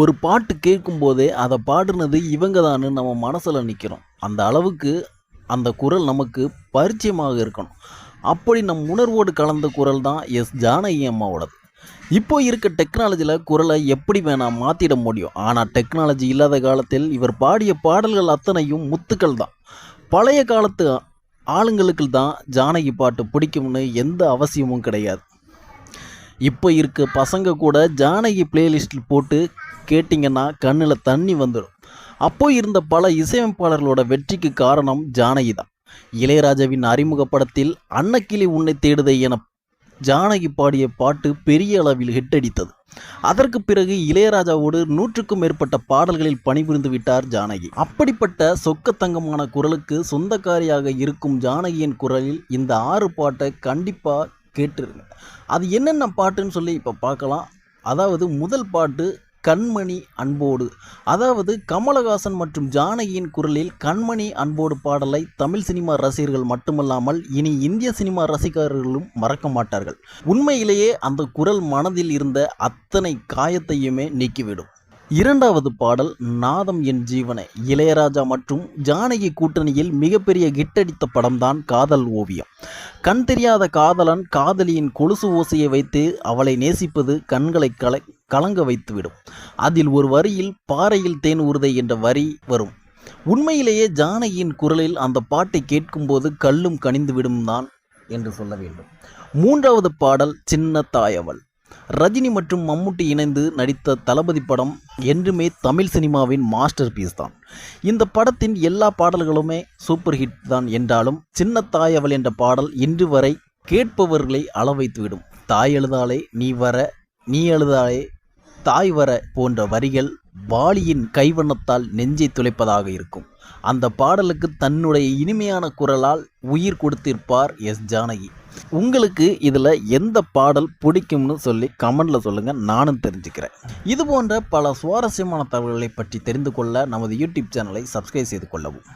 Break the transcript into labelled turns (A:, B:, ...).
A: ஒரு பாட்டு கேட்கும்போதே அதை பாடுனது இவங்க தான் நம்ம மனசில் நிற்கிறோம் அந்த அளவுக்கு அந்த குரல் நமக்கு பரிச்சயமாக இருக்கணும். அப்படி நம் உணர்வோடு கலந்த குரல் தான் எஸ் ஜானகி அம்மாவோடது. இப்போ இருக்க டெக்னாலஜியில் குரலை எப்படி வேணால் மாற்றிட முடியும். ஆனால் டெக்னாலஜி இல்லாத காலத்தில் இவர் பாடிய பாடல்கள் அத்தனையும் முத்துக்கள் தான். பழைய காலத்து ஆளுங்களுக்கு தான் ஜானகி பாட்டு பிடிக்கும்னு எந்த அவசியமும் கிடையாது. இப்போ இருக்க பசங்க கூட ஜானகி பிளேலிஸ்டில் போட்டு கேட்டிங்கன்னா கண்ணில் தண்ணி வந்துடும். அப்போ இருந்த பல இசையமைப்பாளர்களோட வெற்றிக்கு காரணம் ஜானகி தான். இளையராஜாவின் அறிமுக படத்தில் அன்னக்கிளி உன்னை தேடுதை என ஜானகி பாடிய பாட்டு பெரிய அளவில் ஹிட் அடித்தது. அதற்கு பிறகு இளையராஜாவோடு நூற்றுக்கும் மேற்பட்ட பாடல்களில் பணிபுரிந்து விட்டார் ஜானகி. அப்படிப்பட்ட சொக்கத்தங்கமான குரலுக்கு சொந்தக்காரியாக இருக்கும் ஜானகியின் குரலில் இந்த ஆறு பாட்டை கண்டிப்பாக கேட்டிருங்க. அது என்னென்ன பாட்டுன்னு சொல்லி இப்போ பார்க்கலாம். அதாவது முதல் பாட்டு கண்மணி அன்போடு. அதாவது கமலஹாசன் மற்றும் ஜானகியின் குரலில் கண்மணி அன்போடு பாடலை தமிழ் சினிமா ரசிகர்கள் மட்டுமல்லாமல் இனி இந்திய சினிமா ரசிகர்களும் மறக்க மாட்டார்கள். உண்மையிலேயே அந்த குரல் மனதில் இருந்த அத்தனை காயத்தையுமே நீக்கிவிடும். இரண்டாவது பாடல் நாதம் என் ஜீவனை. இளையராஜா மற்றும் ஜானகி கூட்டணியில் மிகப்பெரிய கிட்டடித்த படம்தான் காதல் ஓவியம். கண் தெரியாத காதலன் காதலியின் கொலுசு ஓசையை வைத்து அவளை நேசிப்பது கண்களை கலை கலங்க வைத்துவிடும். அதில் ஒரு வரியில் பாறையில் தேன் உருதை என்ற வரி வரும். உண்மையிலேயே ஜானகியின் குரலில் அந்த பாட்டை கேட்கும்போது கல்லும் கனிந்துவிடும் தான் என்று சொல்ல வேண்டும். மூன்றாவது பாடல் சின்ன தாயவள். ரஜினி மற்றும் மம்முட்டி இணைந்து நடித்த தளபதி படம் என்றுமே தமிழ் சினிமாவின் மாஸ்டர் பீஸ் தான். இந்த படத்தின் எல்லா பாடல்களுமே சூப்பர் ஹிட் தான் என்றாலும் சின்ன தாயவள் என்ற பாடல் இன்று வரை கேட்பவர்களை அளவைத்துவிடும். தாய் எழுதாலே நீ வர நீ எழுதாலே தாய் வர போன்ற வரிகள் வாலியின் கைவண்ணத்தால் நெஞ்சை துளைப்பதாக இருக்கும். அந்த பாடலுக்கு தன்னுடைய இனிமையான குரலால் உயிர் கொடுத்திருப்பார் எஸ். ஜானகி. உங்களுக்கு இதில் எந்த பாடல் பிடிக்கும்னு சொல்லி கமெண்டில் சொல்லுங்கள் நானும் தெரிஞ்சுக்கிறேன். இது போன்ற பல சுவாரஸ்யமான தகவல்களை பற்றி தெரிந்து கொள்ள நமது யூடியூப் சேனலை சப்ஸ்கிரைப் செய்து கொள்ளவும்.